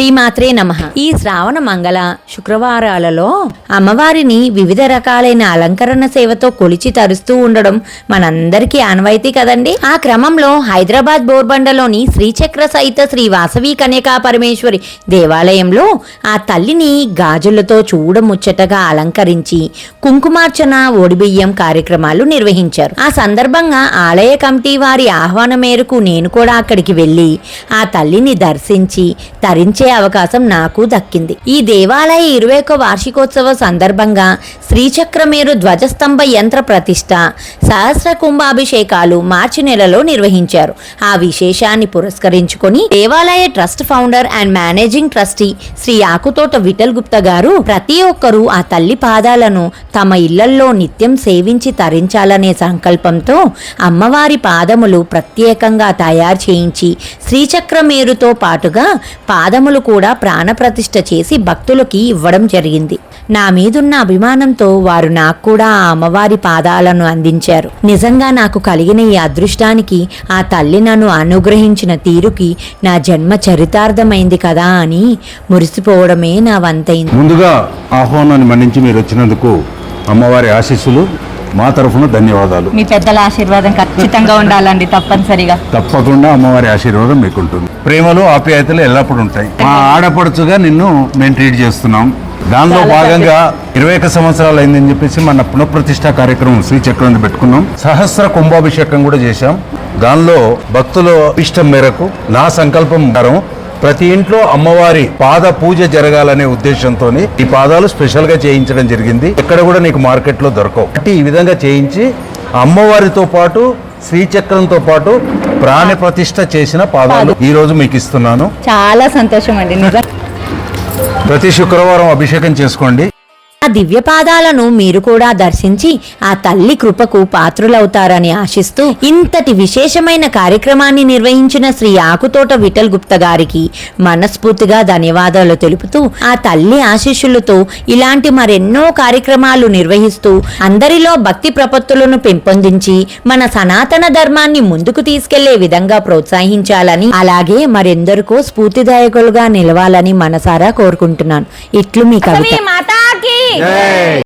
శ్రీమాత్రే నమ. ఈ శ్రావణ మంగళ శుక్రవారాలలో అమ్మవారిని వివిధ రకాలైన అలంకరణ సేవతో కొలిచి తరుస్తూ ఉండడం మనందరికీ ఆనవాయితీ కదండి? ఆ క్రమంలో హైదరాబాద్ బోర్బండలోని శ్రీచక్ర సహిత శ్రీ వాసవి కన్యకా పరమేశ్వరి దేవాలయంలో ఆ తల్లిని గాజులతో చూడముచ్చటగా అలంకరించి కుంకుమార్చన ఒడిబియ్యం కార్యక్రమాలు నిర్వహించారు. ఆ సందర్భంగా ఆలయ కమిటీ వారి ఆహ్వానం మేరకు నేను కూడా అక్కడికి వెళ్ళి ఆ తల్లిని దర్శించి తరించే అవకాశం నాకు దక్కింది. ఈ దేవాలయ ఇరవై ఒక వార్షికోత్సవ సందర్భంగా శ్రీచక్రమేరు ధ్వజస్తంభ యంత్ర ప్రతిష్ట సహస్ర కుంభాభిషేకాలు మార్చి నెలలో నిర్వహించారు. ఆ విశేషాన్ని పురస్కరించుకొని దేవాలయ trust founder and managing trustee Shri Akutota Vithal Gupta garu ప్రతి ఒక్కరూ ఆ తల్లి పాదాలను తమ ఇళ్ళల్లో నిత్యం సేవించి తరించాలనే సంకల్పంతో అమ్మవారి పాదములు ప్రత్యేకంగా తయారు చేయించి శ్రీచక్రమేరుతో పాటుగా పాదములు కూడా ప్రాణప్రతిష్ఠ చేసి భక్తులకి ఇవ్వడం జరిగింది. నా మీదున్న అభిమానంతో వారు నాకు కూడా ఆ అమ్మవారి పాదాలను అందించారు. నిజంగా నాకు కలిగిన ఈ అదృష్టానికి ఆ తల్లి నన్ను అనుగ్రహించిన తీరుకి నా జన్మ చరితార్థమైంది కదా అని మురిసిపోవడమే నా వంతైంది. ముందుగా ఆహ్వానాన్ని మన్నించి మీరు వచ్చినందుకు అమ్మవారి ఆశీస్సులు మా తరఫున ధన్యవాదాలు. మీ పెద్దల ఆశీర్వాదం ఖచ్చితంగా ఉండాలండి తప్పనిసరిగా. తప్పకుండా అమ్మవారి ఆశీర్వాదం మీకుంటుంది. ప్రేమలు ఆప్యాయతలు ఎల్లప్పుడూ ఉంటాయి. మా ఆడపడుచుగా నిన్ను మేము ట్రీట్ చేస్తున్నాం. దానిలో భాగంగా ఇరవై ఒక్క సంవత్సరాలు అయిందని చెప్పేసి మన పునఃప్రతిష్ఠ కార్యక్రమం శ్రీచక్రం పెట్టుకున్నాం. సహస్ర కుంభాభిషేకం కూడా చేశాం. దానిలో భక్తుల ఇష్టం మేరకు నా సంకల్పం ప్రతి ఇంట్లో అమ్మవారి పాద పూజ జరగాలనే ఉద్దేశంతో ఈ పాదాలు స్పెషల్గా చేయించడం జరిగింది. ఎక్కడ కూడా నీకు మార్కెట్లో దొరకవు. కాబట్టి ఈ విధంగా చేయించి అమ్మవారితో పాటు శ్రీచక్రంతో పాటు ప్రాణ ప్రతిష్ఠ చేసిన పాదాలు ఈ రోజు మీకు ఇస్తున్నాను. చాలా సంతోషం అండి ప్రతి శుక్రవారం అభిషేకం చేసుకోండి. ఆ దివ్యపాదాలను మీరు కూడా దర్శించి ఆ తల్లి కృపకు పాత్రులవుతారని ఆశిస్తూ ఇంతటి విశేషమైన కార్యక్రమాన్ని నిర్వహించిన శ్రీ ఆకుతోట విఠల్ గుప్త గారికి మనస్ఫూర్తిగా ధన్యవాదాలు తెలుపుతూ ఆ తల్లి ఆశీస్సులతో ఇలాంటి మరెన్నో కార్యక్రమాలు నిర్వహిస్తూ అందరిలో భక్తి ప్రపత్తులను పెంపొందించి మన సనాతన ధర్మాన్ని ముందుకు తీసుకెళ్ళే విధంగా ప్రోత్సహించాలని అలాగే మరెందరికో స్ఫూర్తిదాయకులుగా నిలవాలని మనసారా కోరుకుంటున్నాను. ఇట్లు మీ కవిత. Hey.